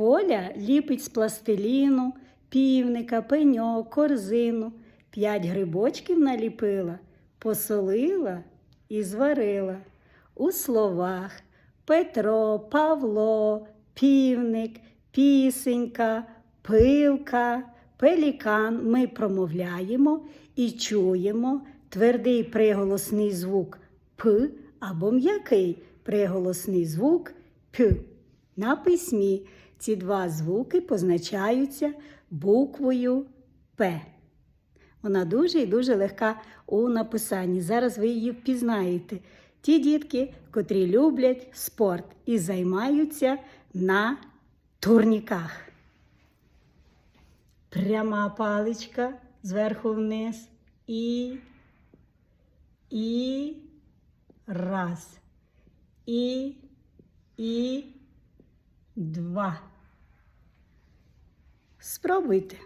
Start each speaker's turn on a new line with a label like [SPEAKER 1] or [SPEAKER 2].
[SPEAKER 1] Поля ліпить з пластиліну, півника, пеньок, корзину. П'ять грибочків наліпила, посолила і зварила. У словах Петро, Павло, півник, пісенька, пилка, пелікан ми промовляємо і чуємо твердий приголосний звук П або м'який приголосний звук П. На письмі ці два звуки позначаються буквою П. Вона дуже і дуже легка у написанні. Зараз ви її впізнаєте. Ті дітки, котрі люблять спорт і займаються на турніках. Пряма паличка зверху вниз. І, і, раз. І, і, два. Спробуйте.